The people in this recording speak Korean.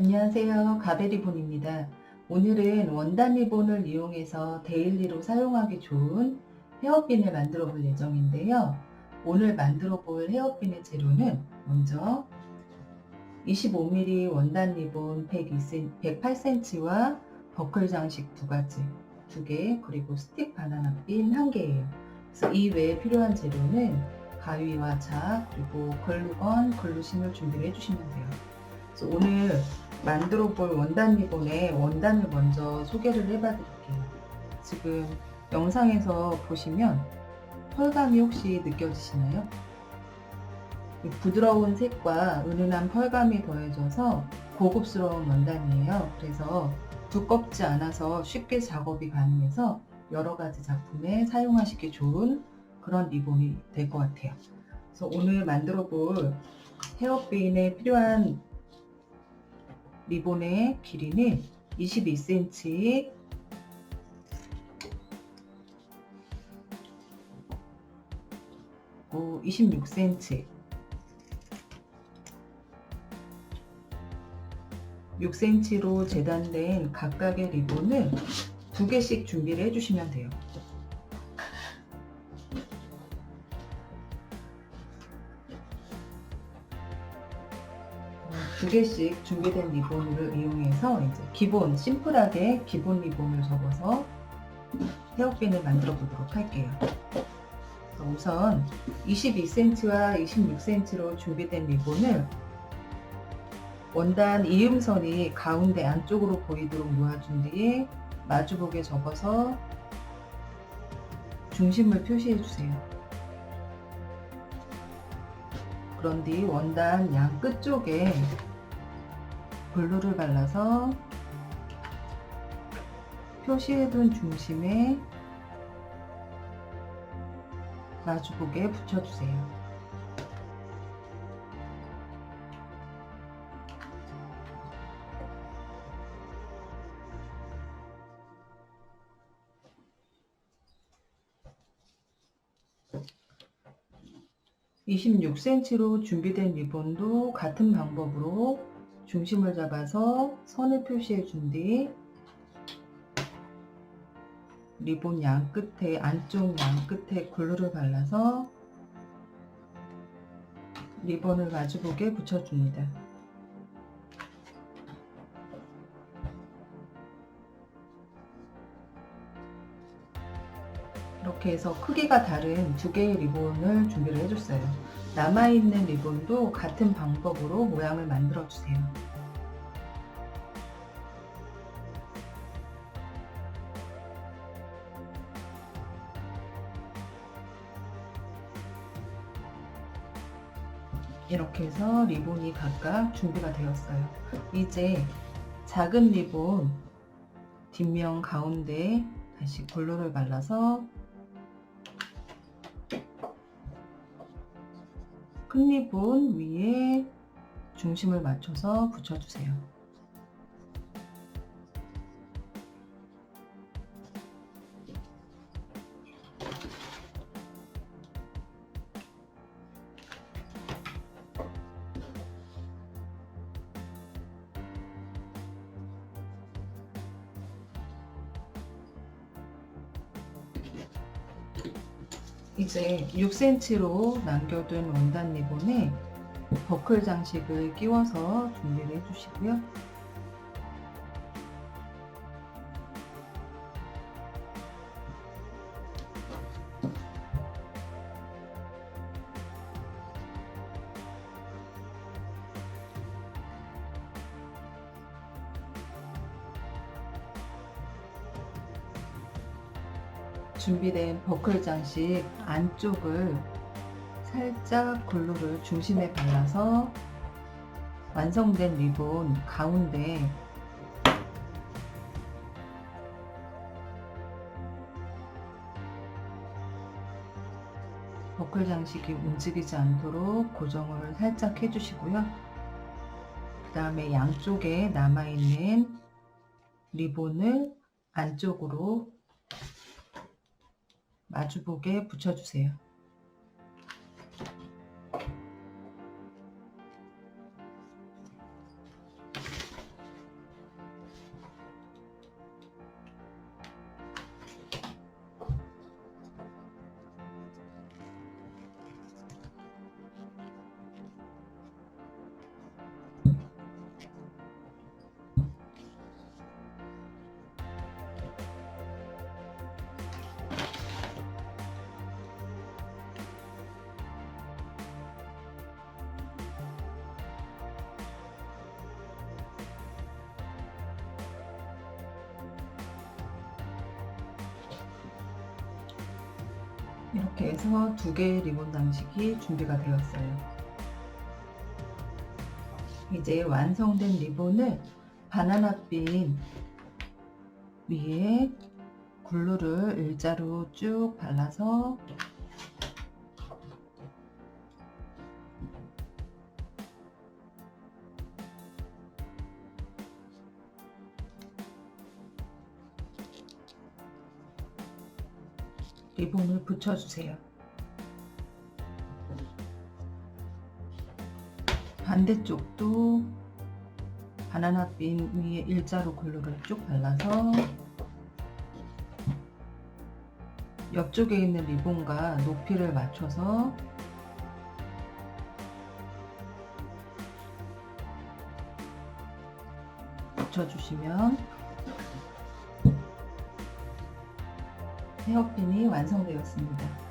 안녕하세요. 가베리본입니다. 오늘은 원단 리본을 이용해서 데일리로 사용하기 좋은 헤어핀을 만들어 볼 예정인데요. 오늘 만들어 볼 헤어핀의 재료는 먼저 25mm 원단 리본 102cm, 108cm와 버클 장식 두 가지, 두 개, 그리고 스틱 바나나 핀 한 개예요. 그래서 이 외에 필요한 재료는 가위와 자, 그리고 글루건, 글루심을 준비를 해주시면 돼요. 그래서 오늘 만들어 볼 원단 리본의 원단을 먼저 소개를 해봐 드릴게요. 지금 영상에서 보시면 펄감이 혹시 느껴지시나요? 이 부드러운 색과 은은한 펄감이 더해져서 고급스러운 원단이에요. 그래서 두껍지 않아서 쉽게 작업이 가능해서 여러 가지 작품에 사용하시기 좋은 그런 리본이 될 것 같아요. 그래서 오늘 만들어 볼 헤어핀에 필요한 리본의 길이는 22cm, 그리고 26cm, 6cm로 재단된 각각의 리본을 두 개씩 준비를 해주시면 돼요. 두 개씩 준비된 리본을 이용해서 이제 기본 심플하게 기본 리본을 접어서 헤어핀을 만들어 보도록 할게요. 우선 22cm와 26cm로 준비된 리본을 원단 이음선이 가운데 안쪽으로 보이도록 놓아준 뒤에 마주보게 접어서 중심을 표시해 주세요. 그런 뒤 원단 양 끝쪽에 블루를 발라서 표시해둔 중심에 마주보게 붙여주세요. (26cm로) 준비된 리본도 같은 방법으로 중심을 잡아서 선을 표시해 준 뒤 리본 양 끝에 안쪽 양 끝에 글루를 발라서 리본을 마주보게 붙여줍니다. 이렇게 해서 크기가 다른 두 개의 리본을 준비를 해줬어요. 남아있는 리본도 같은 방법으로 모양을 만들어 주세요. 이렇게 해서 리본이 각각 준비가 되었어요. 이제 작은 리본 뒷면 가운데 다시 볼로를 발라서 큰 리본 위에 중심을 맞춰서 붙여주세요. 이제 6cm로 남겨둔 원단 리본에 버클 장식을 끼워서 준비를 해주시고요. 준비된 버클 장식 안쪽을 살짝 글루를 중심에 발라서 완성된 리본 가운데 버클 장식이 움직이지 않도록 고정을 살짝 해주시고요. 그 다음에 양쪽에 남아있는 리본을 안쪽으로 마주보게 붙여주세요. 이렇게 해서 두 개의 리본 장식이 준비가 되었어요. 이제 완성된 리본을 바나나 핀 위에 글루를 일자로 쭉 발라서 리본을 붙여주세요. 반대쪽도 바나나 핀 위에 일자로 글루를 쭉 발라서 옆쪽에 있는 리본과 높이를 맞춰서 붙여주시면 헤어핀이 완성되었습니다.